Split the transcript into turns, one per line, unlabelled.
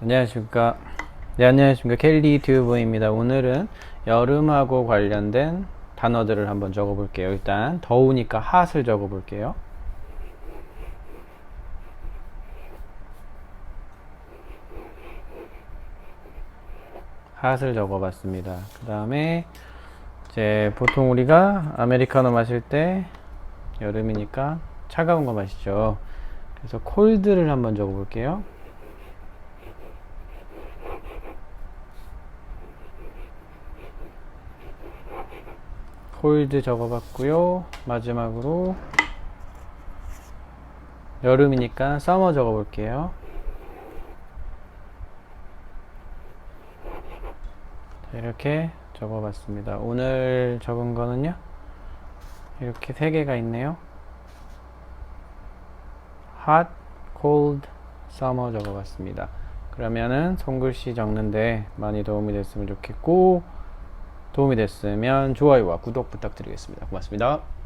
안녕하십니까. 네, 안녕하십니까. 켈리 튜브입니다. 오늘은 여름하고 관련된 단어들을 한번 적어 볼게요. 일단 더우니까 핫을 적어 볼게요. 핫을 적어 봤습니다. 그 다음에 이제 보통 우리가 아메리카노 마실 때 여름이니까 차가운 거 마시죠. 그래서 콜드를 한번 적어 볼게요. 콜드 적어봤고요. 마지막으로 여름이니까 서머 적어볼게요. 자, 이렇게 적어봤습니다. 오늘 적은 거는요. 이렇게 세 개가 있네요. hot, cold, summer 적어봤습니다. 그러면은 손글씨 적는데 많이 도움이 됐으면 좋겠고 도움이 됐으면 좋아요와 구독 부탁드리겠습니다. 고맙습니다.